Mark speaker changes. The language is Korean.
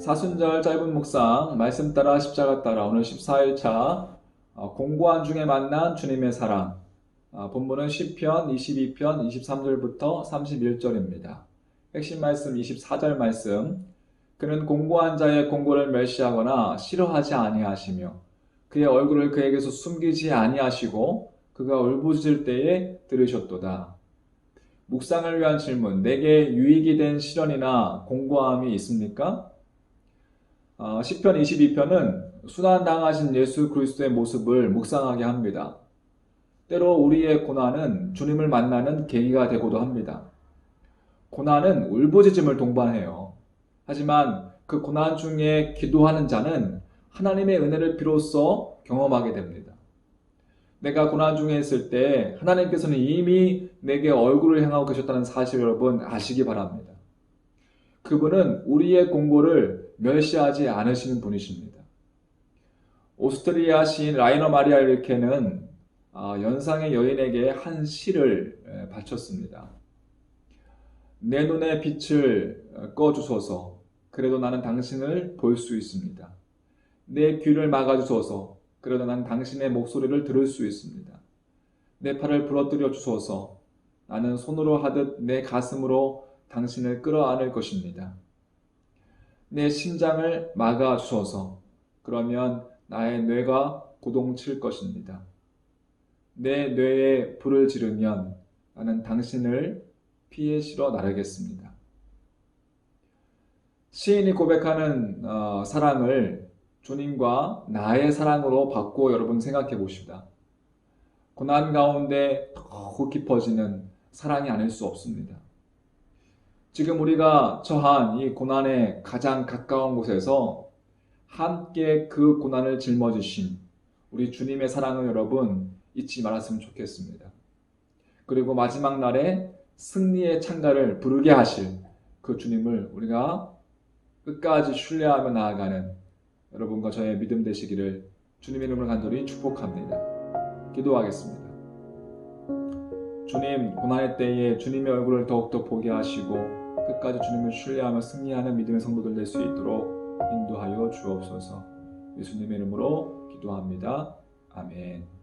Speaker 1: 사순절 짧은 묵상, 말씀 따라 십자가 따라 오늘 14일차 어, 공고한 중에 만난 주님의 사랑 어, 본문은 10편, 22편, 23절부터 31절입니다. 핵심 말씀 24절 말씀 그는 공고한 자의 공고를 멸시하거나 싫어하지 아니하시며 그의 얼굴을 그에게서 숨기지 아니하시고 그가 울부짖을 때에 들으셨도다. 묵상을 위한 질문 내게 유익이 된 실현이나 공고함이 있습니까? 어, 10편 22편은 순환당하신 예수 그리스도의 모습을 묵상하게 합니다. 때로 우리의 고난은 주님을 만나는 계기가 되고도 합니다. 고난은 울부짖음을 동반해요. 하지만 그 고난 중에 기도하는 자는 하나님의 은혜를 비로소 경험하게 됩니다. 내가 고난 중에 있을 때 하나님께서는 이미 내게 얼굴을 향하고 계셨다는 사실 여러분 아시기 바랍니다. 그분은 우리의 공고를 멸시하지 않으시는 분이십니다. 오스트리아 시인 라이너 마리아 릴케는 아, 연상의 여인에게 한 시를 바쳤습니다. 내 눈의 빛을 꺼주소서. 그래도 나는 당신을 볼 수 있습니다. 내 귀를 막아주소서. 그래도 나는 당신의 목소리를 들을 수 있습니다. 내 팔을 부러뜨려 주소서. 나는 손으로 하듯 내 가슴으로 당신을 끌어안을 것입니다. 내 심장을 막아 주소서. 그러면 나의 뇌가 고동칠 것입니다. 내 뇌에 불을 지르면 나는 당신을 피해 실어 나르겠습니다. 시인이 고백하는 어, 사랑을 주님과 나의 사랑으로 바꾸어 여러분 생각해 보십시다. 고난 가운데 더욱 깊어지는 사랑이 아닐 수 없습니다. 지금 우리가 처한 이 고난의 가장 가까운 곳에서 함께 그 고난을 짊어지신 우리 주님의 사랑을 여러분 잊지 말았으면 좋겠습니다. 그리고 마지막 날에 승리의 창가를 부르게 하실 그 주님을 우리가 끝까지 신뢰하며 나아가는 여러분과 저의 믿음 되시기를 주님의 이름으로 간절히 축복합니다. 기도하겠습니다. 주님, 고난의 때에 주님의 얼굴을 더욱더 보게 하시고 끝까지 주님을 신뢰하며 승리하는 믿음의 성도들 될 수 있도록 인도하여 주옵소서. 예수님의 이름으로 기도합니다. 아멘.